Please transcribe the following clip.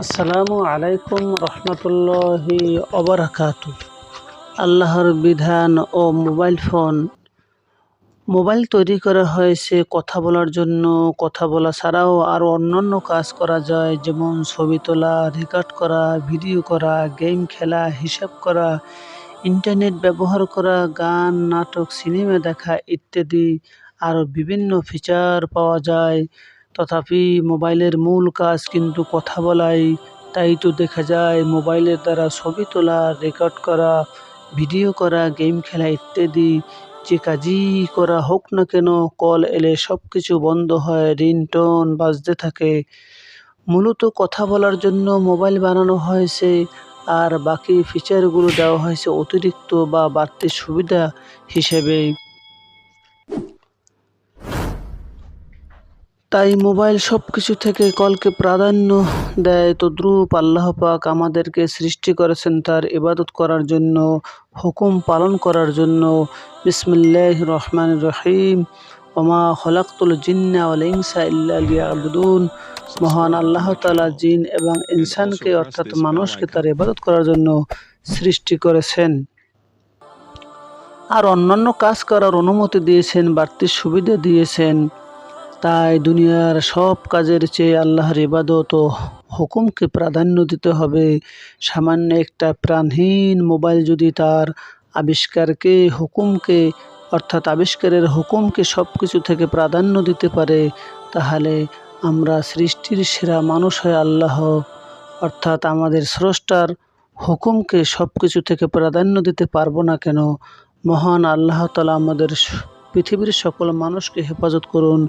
আসসালামু আলাইকুম রহমতুল্লাহি অবরাকাত আল্লাহর বিধান ও মোবাইল ফোন। মোবাইল তৈরি করা হয়েছে কথা বলার জন্য। কথা বলা ছাড়াও আরও অন্যান্য কাজ করা যায়, যেমন ছবি তোলা, রেকর্ড করা, ভিডিও করা, গেম খেলা, হিসাব করা, ইন্টারনেট ব্যবহার করা, গান, নাটক, সিনেমা দেখা ইত্যাদি। আরও বিভিন্ন ফিচার পাওয়া যায়। তথাপি মোবাইলের মূল কাজ কিন্তু কথা বলাই। তাই তো দেখা যায়, মোবাইলের দ্বারা ছবি তোলা, রেকর্ড করা, ভিডিও করা, গেম খেলা ইত্যাদি যে কাজই করা হোক না কেন, কল এলে সব কিছু বন্ধ হয় রিন রিংটোন বাজতে থাকে। মূলত কথা বলার জন্য মোবাইল বানানো হয়েছে আর বাকি ফিচারগুলো দেওয়া হয়েছে অতিরিক্ত বা বাড়তি সুবিধা হিসেবে তাই মোবাইল সব কিছু থেকে কলকে প্রাধান্য দেয় তদ্রূপ আল্লাহ পাক আমাদেরকে সৃষ্টি করেছেন তার ইবাদত করার জন্য, হুকুম পালন করার জন্য। বিসমুল্লাহ রহমান রহিম। ওমা হলাকুল জিন্না ওয়াল ইনসা মহান আল্লাহ তালা জিন এবং ইনসানকে অর্থাৎ মানুষকে তার ইবাদত করার জন্য সৃষ্টি করেছেন। আর অন্যান্য কাজ করার অনুমতি দিয়েছেন, বাড়তি সুবিধা দিয়েছেন। তাই দুনিয়ার সব কাজের চেয়ে আল্লাহর ইবাদত ও হুকুমকে প্রাধান্য দিতে হবে। সামান্য একটা প্রাণহীন মোবাইল যদি তার আবিষ্কারকে হুকুমকে, অর্থাৎ আবিষ্কারের হুকুমকে সব কিছু থেকে প্রাধান্য দিতে পারে, তাহলে আমরা সৃষ্টির সেরা মানুষ হয় আল্লাহ। অর্থাৎ আমাদের স্রষ্টার হুকুমকে সব কিছু থেকে প্রাধান্য দিতে পারব না কেন? মহান আল্লাহ তালা আমাদের পৃথিবীর সকল মানুষকে হেফাজত করুন।